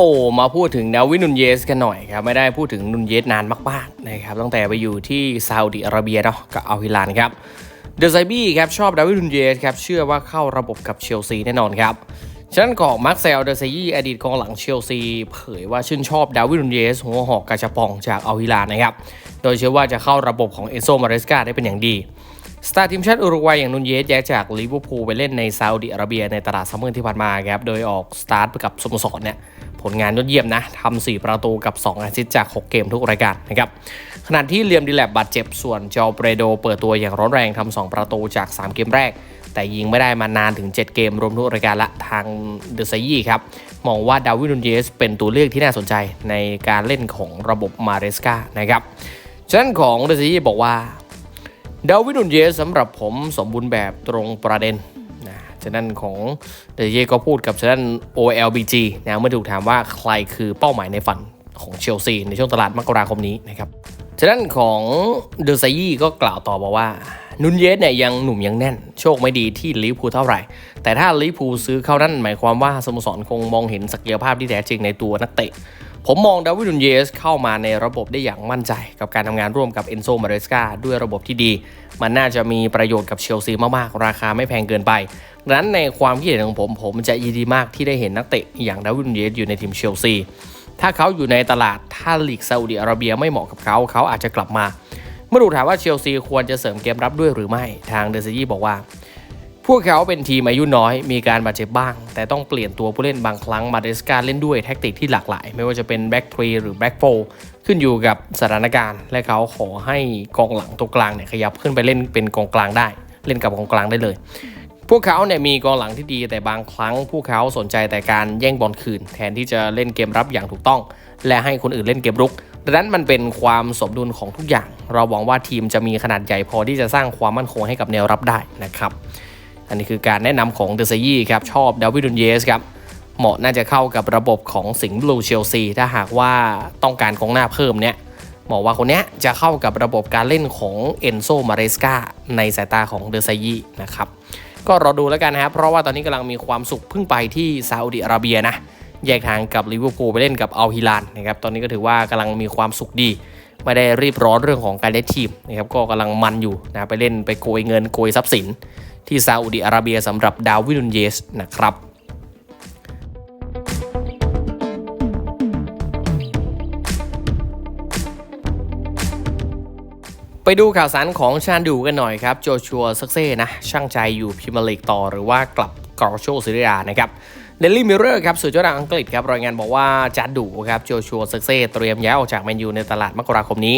โอ้มาพูดถึงดาวินุนเยสกันหน่อยครับไม่ได้พูดถึงนุนเยสนานมากๆนะครับตั้งแต่ไปอยู่ที่ซาอุดิอาระเบียเนาะกับอัลฮิลานครับเดอะไซบี้ครับชอบดาวินุนเยสครับเชื่อว่าเข้าระบบกับเชลซีแน่นอนครับฉะนั้นของมาร์คเซลเดอะไซยี่อดีตกองหลังเชลซี เผยว่าชื่นชอบดาวินุนเยส หัวหอกกาชาปองจากอัลฮิลานนะครับโดยเชื่อว่าจะเข้าระบบของเอโซมาเรสกาได้เป็นอย่างดีสตาร์ทีมชาติอุรุกวัยอย่างนุนเยสแยกจากลิเวอร์พูลไปเล่นในซาอุดิอาระเบียในตลาดซัมเมอร์ที่ผ่านมาครับโดยออกสตาร์ทไปกับสโมสรเนี่ย ผลงานยอดเยี่ยมนะทำ4ประตูกับ 2 อาซิสจาก 6 เกมทุกรายการนะครับขณะที่เลียมดีแลบบาดเจ็บส่วนจอเปรโด เปิดตัวอย่างร้อนแรงทำ2ประตูจาก 3 เกมแรก แต่ยิงไม่ได้มานานถึง 7 เกมรวมทุกรายการละทางเดอะไซยี่ครับ มองว่าดาวิดนุนเยสเป็นตัวเลือกที่น่าสนใจในการเล่นของระบบมาเรสกานะครับฉะนั้นของเดอะไซยี่บอกว่าดาวิดนุนเยสสำหรับผมสมบูรณ์แบบตรงประเด็น ฉะนั้นของเดเยก็พูดกับฉะนั้น OLBG นะเมื่อถูกถามว่าใครคือเป้าหมายในฝันของเชลซีในช่วงตลาดมกราคมนี้นะครับฉะนั้นของเดอไซยี่ก็กล่าวต่อบอกว่า นุนเยสเนี่ยยังหนุ่มยังแน่น โชคไม่ดีที่ลิพูเท่าไหร่ แต่ถ้าลิพูซื้อเข้านั่นหมายความว่าสโมสรคงมองเห็นศักยภาพที่แท้จริงในตัวนักเตะ ผมมองดาวิดนุนเยสเข้ามาในระบบได้อย่างมั่นใจ กับการทำงานร่วมกับเอนโซมาเรสกาด้วยระบบที่ดี มันน่าจะมีประโยชน์กับเชลซีมากๆ ราคาไม่แพงเกินไปดังนั้นในความคิดเห็นของผม ผมจะยินดีมากที่ได้เห็นนักเตะอย่างดาวิดนุนเยสอยู่ในทีมเชลซีถ้าเขาอยู่ในตลาดถ้าลีกซาอุดิอาระเบียไม่เหมาะกับเขาเขาอาจจะกลับมาเมื่อถูกถามว่าเชลซีควรจะเสริมเกมรับด้วยหรือไม่ทางเดอะซียี่บอกว่า พวกเขาเป็นทีมอายุน้อยมีการบาดเจ็บบ้าง แต่ต้องเปลี่ยนตัวผู้เล่นบางครั้งมาเดสกาเล่นด้วยแท็กติกที่หลากหลาย ไม่ว่าจะเป็นแบ็กทรีหรือแบ็กโฟขึ้นอยู่กับสถานการณ์ และเขาขอให้กองหลังตัวกลางเนี่ยขยับขึ้นไปเล่นเป็นกองกลางได้ เล่นกับกองกลางได้เลย พวกเขาเนี่ยมีกองหลังที่ดีแต่บางครั้ง พวกเขาสนใจแต่การแย่งบอลคืน แทนที่จะเล่นเกมรับอย่างถูกต้อง และให้คนอื่นเล่นเกมรุกดังนั้นมันเป็นความสมดุลของทุกอย่าง เราหวังว่าทีมจะมีขนาดใหญ่พอที่จะสร้างความมั่นคงให้กับแนวรับได้นะครับ อันนี้คือการแนะนำของเดอะซยี่ครับ ชอบดาวิดุนเยสครับ เหมาะน่าจะเข้ากับระบบของสิงห์บลูเชลซี ถ้าหากว่าต้องการกองหน้าเพิ่มเนี่ยบอกว่าคนนี้จะเข้ากับระบบการเล่นของเอนโซมาเรสกาในสายตาของเดอะซยี่นะครับ ก็รอดูแล้วกันนะครับ เพราะว่าตอนนี้กำลังมีความสุขเพิ่งไปที่ซาอุดิอาระเบียนะ แยกทางกับลิเวอร์พูลไปเล่นกับอัลฮิลานนะครับ ตอนนี้ก็ถือว่ากำลังมีความสุขดี ไม่ได้รีบร้อนเรื่องของการเล่นทีมนะครับ ก็กำลังมันอยู่นะไปเล่นไปโกยเงินโกยทรัพย์สิน ที่ซาอุดิอาระเบียสำหรับดาวิดนุนเยสนะครับไปดูข่าวสารของชานดูกันหน่อยครับ โจชัวซักเซ่นะ ช่างใจอยู่พรีเมียร์ลีกต่อหรือว่ากลับกอร์โชซิเรียนะครับ เดลี่มิเรอร์ครับสื่อเจ้าดังอังกฤษครับรายงานบอกว่าจัดูครับโจชัวซักเซ่เตรียมย้ายออกจากแมนยูในตลาดมกราคมนี้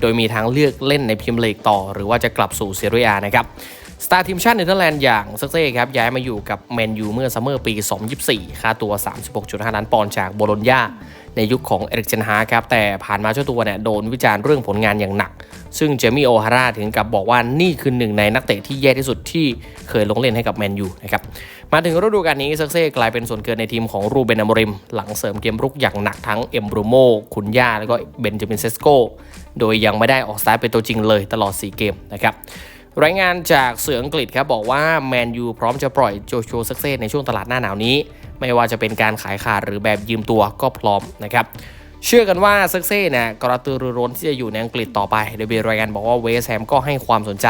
โดยมีทางเลือกเล่นในพรีเมียร์ลีกต่อ หรือว่าจะกลับสู่เซเรียนะครับ สตาร์ทีมชาติเนเธอร์แลนด์อย่างซักเซ่ครับย้ายมาอยู่กับแมนยูเมื่อซัมเมอร์ปี 2024 ค่าตัว 36.5 ล้านปอนด์จากโบโลญญาในยุคของเอริกเซนฮาครับแต่ผ่านมาเจ้าตัวเนี่ยโดนวิจารณ์เรื่องผลงานอย่างหนัก ซึ่งเจมี่โอฮาร่าถึงกับบอกว่านี่คือหนึ่งในนักเตะที่แย่ที่สุดที่เคยลงเล่นให้กับแมนยูนะครับมาถึงฤดูกาลนี้ซักเซ่กลายเป็นส่วนเกินในทีมของรูเบนอมริม หลังเสริมเกมรุกอย่างหนักทั้งเอ็มบรูโมคุนย่าแล้วก็เบนจามินเซสโกโดยยังไม่ได้ออกสตาร์ทเป็นตัวจริงเลยตลอด 4 เกมนะครับ รายงานจากเสืออังกฤษครับบอกว่าแมนยูพร้อมจะปล่อยโจชัวซักเซ่ในช่วงตลาดหน้าหนาวนี้ ไม่ว่าจะเป็นการขายขาดหรือแบบยืมตัวก็พร้อมนะครับเชื่อกันว่าซักเซ่เนี่ยกระตือรือร้นที่จะอยู่ในอังกฤษต่อไป โดยมีรายงานบอกว่าเวสแฮมก็ให้ความสนใจ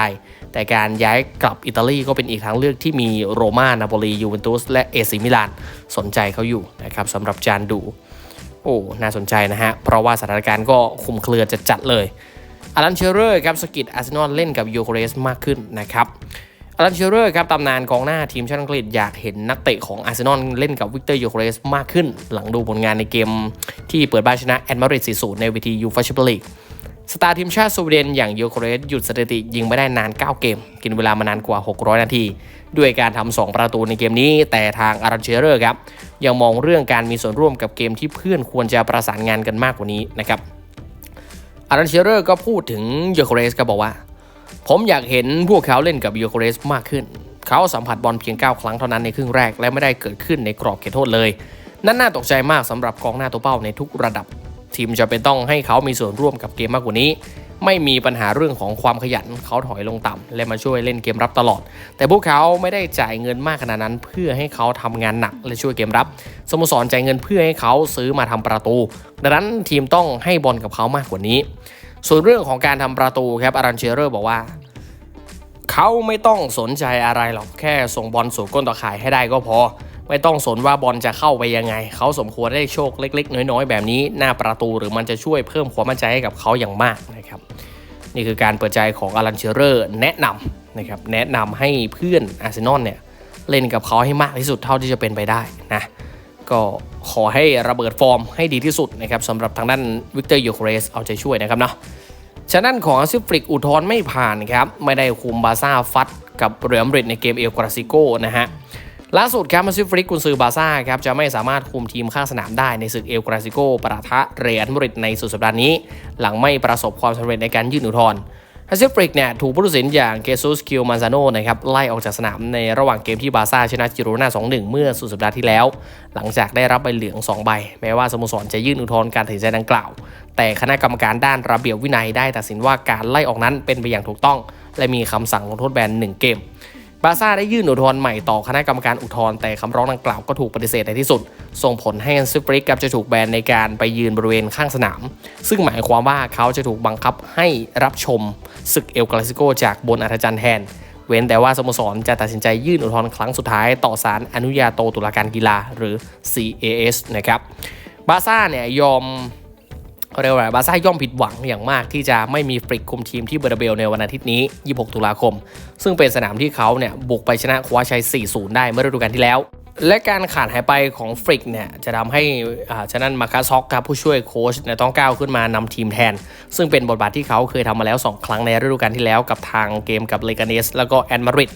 แต่การย้ายกลับอิตาลีก็เป็นอีกทางเลือกที่มีโรม่านาโปลียูเวนตุสและเอซิมิลานสนใจเขาอยู่นะครับสำหรับจานดู โอ้ น่าสนใจนะฮะ เพราะว่าสถานการณ์ก็คุมเครือจะจัดเลย อารันเชอร์เรอร์ครับสกิดอาร์เซนอลเล่นกับยูโคเรสมากขึ้นนะครับอารันเชอร์เรอร์ครับตำนานกองหน้าทีมชาติอังกฤษอยากเห็นนักเตะของอาร์เซนอลเล่นกับวิกเตอร์ยูโคเรสมากขึ้น หลังดูผลงานในเกมที่เปิดบ้านชนะแอนมาริด4-0ในเวทียูฟาแชมเปี้ยนลีกสตาร์ทีมชาติสวีเดนอย่างยูโคเรสหยุดสถิติยิงไม่ได้นาน 9 เกม กินเวลามานานกว่า 600 นาที ด้วยการทำ 2 ประตูในเกมนี้ แต่ทางอารันเชอร์เรอร์ครับ ยังมองเรื่องการมีส่วนร่วมกับเกมที่เพื่อนควรจะประสานงานกันมากกว่านี้นะครับ อารันเชอร์เรอร์ก็พูดถึงยูโคเรสก็บอกว่า ผมอยากเห็นพวกเขาเล่นกับยูโคเรสมากขึ้น เขาสัมผัสบอลเพียง 9 ครั้งเท่านั้นในครึ่งแรกและไม่ได้เกิดขึ้นในกรอบเขตโทษเลย นั่นน่าตกใจมากสำหรับกองหน้าตัวเป้าในทุกระดับ ทีมจะเป็นต้องให้เขามีส่วนร่วมกับเกมมากกว่านี้ ไม่มีปัญหาเรื่องของความขยันเขาถอยลงต่ำและมาช่วยเล่นเกมรับตลอด แต่พวกเขาไม่ได้จ่ายเงินมากขนาดนั้นเพื่อให้เขาทำงานหนักและช่วยเกมรับสโมสรจ่ายเงินเพื่อให้เขาซื้อมาทำประตู ดังนั้นทีมต้องให้บอลกับเขามากกว่านี้ ส่วนเรื่องของการทำประตูครับอารันเชเรอร์บอกว่าเขาไม่ต้องสนใจอะไรหรอกแค่ส่งบอลสู่ก้นตะข่ายให้ได้ก็พอ ไม่ต้องสนว่าบอลจะเข้าไปยังไง เขาสมควรได้โชคเล็ก ๆ น้อย ๆ แบบนี้ หน้าประตูหรือมันจะช่วยเพิ่มความมั่นใจให้กับเขาอย่างมากนะครับ นี่คือการเปิดใจของอารันเชเรอร์แนะนำนะครับแนะนำให้เพื่อนอาร์เซนอลเนี่ยเล่นกับเขาให้มากที่สุดเท่าที่จะเป็นไปได้นะก็ขอให้ระเบิดฟอร์มให้ดีที่สุดนะครับสำหรับทางด้านวิกเตอร์ยูเครสเอาใจช่วยนะครับเนาะฉะนั้นของอาซิฟริกอุทธรไม่ผ่านครับ ไม่ได้คุมบาซ่าฟัดกับเรอัลมาดริดในเกมเอลกราซิโกนะฮะ ล่าสุดครับอาซิฟริกกุนซือบาซ่าครับจะไม่สามารถคุมทีมข้างสนามได้ในศึกเอลกราซิโกประทะเรอัลมาดริดในสุดสัปดาห์นี้ หลังไม่ประสบความสำเร็จในการยื่นอุทธรณ์อาซิฟริกเนี่ยถูกผู้ตัดสินอย่างเกซุสคิวมันซาโนนะครับไล่ออกจากสนามในระหว่างเกมที่บาซ่าชนะจิโรนา2-1 เมื่อสุดสัปดาห์ที่แล้ว หลังจากได้รับใบเหลือง 2 ใบ แม้ว่าสโมสรจะยื่นอุทธรณ์การตัดสินใจดังกล่าว แต่คณะกรรมการด้านระเบียบวินัยได้ตัดสินว่าการไล่ออกนั้นเป็นไปอย่างถูกต้อง และมีคำสั่งลงโทษแบน1เกม บาซ่าได้ยื่นอุทธรณ์ใหม่ต่อคณะกรรมการอุทธรณ์แต่คำร้องดังกล่าวก็ถูกปฏิเสธในที่สุด ส่งผลให้อันซิฟริกกับจะถูกแบนในการไปยืนบริเวณข้างสนาม ซึ่งหมายความว่าเขาจะถูกบังคับให้รับชมศึกเอลกลาซิโกจากบนอัธจันทร์แทน เว้นแต่ว่าสโมสรจะตัดสินใจยื่นอุทธรณ์ครั้งสุดท้ายต่อศาลอนุญาโตตุลาการกีฬาหรือ CAS นะครับบาซ่าเนี่ยยอม เรียกว่าบาซ่าย่อมผิดหวังอย่างมากที่จะไม่มีฟริกคุมทีมที่เบอร์เบลในวันอาทิตย์นี้ 26 ตุลาคม ซึ่งเป็นสนามที่เขาเนี่ยบุกไปชนะคว้าชัย 4-0 ได้เมื่อฤดูกาลที่แล้ว และการขาดหายไปของฟริกเนี่ยจะทำให้อ่าฉะนั้นมาคาซอกครับผู้ช่วยโค้ชเนี่ยต้องก้าวขึ้นมานำทีมแทน ซึ่งเป็นบทบาทที่เขาเคยทำมาแล้ว 2 ครั้งในฤดูกาลที่แล้วกับทางเกมกับเลกาเนสแล้วก็แอนมาริด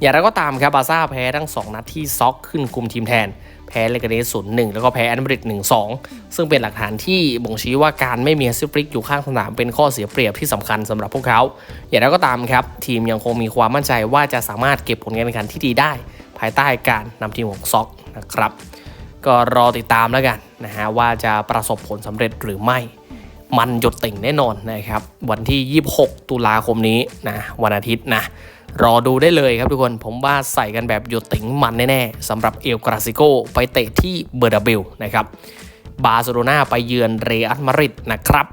อย่างไรก็ตามครับบาซ่าแพ้ทั้ง 2 นัดที่ซอกขึ้นคุมทีมแทน แพ้เลกาเนสศูนย์หนึ่งแล้วก็แพ้แอนมาริดหนึ่งสองซึ่งเป็นหลักฐานที่บ่งชี้ว่าการไม่มีซิฟริกอยู่ข้างสนามเป็นข้อเสียเปรียบที่สำคัญสำหรับพวกเขา อย่างไรก็ตามครับทีมยังคงมีความมั่นใจว่าจะสามารถเก็บผลการแข่งขันที่ดีได้ ภายใต้การนำทีมของซ็อกนะครับ ก็รอติดตามแล้วกันนะฮะว่าจะประสบผลสำเร็จหรือไม่ มันหยดติ่งแน่นอนนะครับ วันที่ 26 ตุลาคมนี้นะวันอาทิตย์นะรอดูได้เลยครับทุกคนผมว่าใส่กันแบบหยดติ่งมันแน่ๆสำหรับเอลกราซิโกไปเตะที่เบอร์นาเบลนะครับบาร์เซโลนาไปเยือนเรอัลมาดริดนะครับ